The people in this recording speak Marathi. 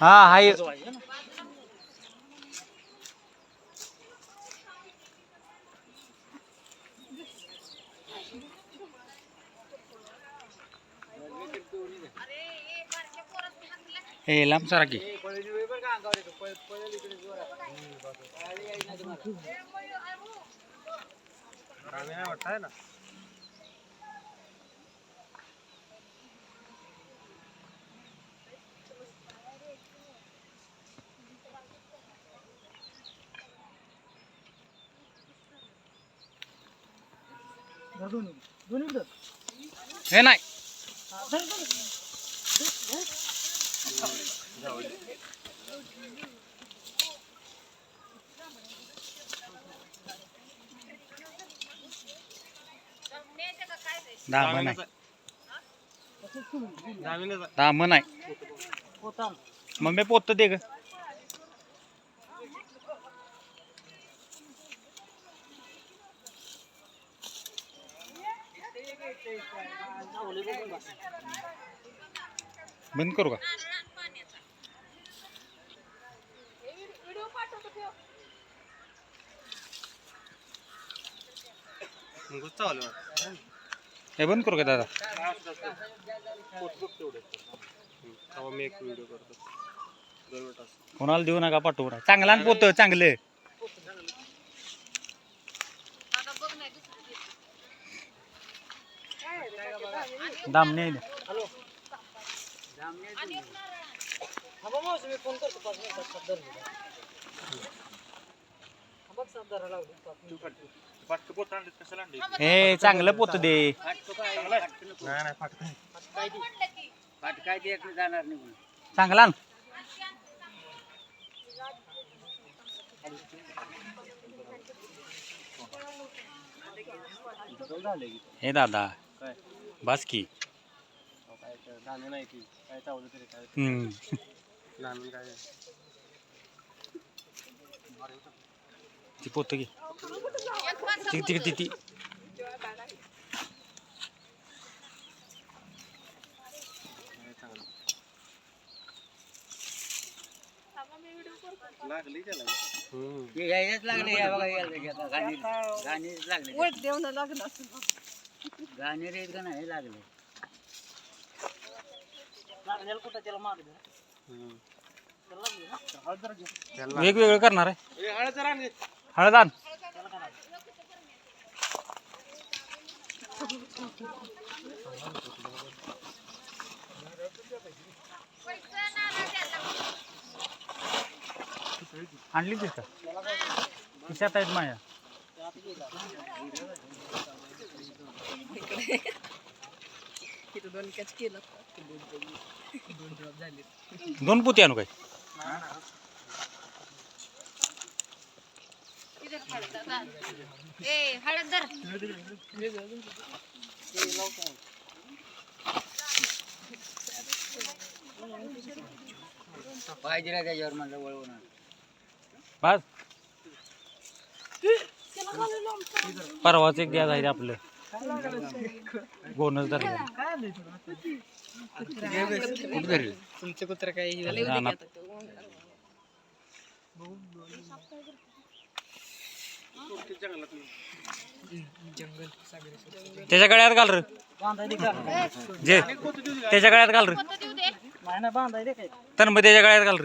हा हाय ए लांब सारा की. हे नाही. आहे दामन आहे मग मी पोत दे ग. बंद करू का? हे बंद करू का दादा? मी एक व्हिडिओ करतो कोणाला देऊ नका पाठवू. चांगला पोत चांगलं. दामने आहे ना. फाटकं पोत आणलं कशाला आणलं हे चांगलं पोत दे. चांगला. हे दादा. काय? बस की. काय दाणे नाही की. काय चावलं तरी काय. हम्म. लहान काय ती पोत घे. ती ती ती ती. काय चांगलं. लागली त्याला. हम्म. यायलाच लागले या बघा यायला घेता गाणी गाणीच लागले. वोट देऊन लागलं असं. गाणी रेत का नाही लागले. त्याला वेगवेगळं करणार आहे. ए, हळद जरा आण आणली का? खिशात आहेत माझ्या तिथं दोन कॅच केलं दोन ड्रॉप झाले दोन पोती आणू काय? ए हळद धर. पाहिजे ना त्याच्यावर म्हणलं वळवून बस परवाच एक द्या जायचं आपलं. गोनच धरलं. तुमचे कुत्र काही रानात. जंगल सागरी त्याच्या गळ्यात घाल र. जे. त्याच्या गळ्यात घाल र. देऊ दे तर मग त्याच्या गळ्यात घाल र.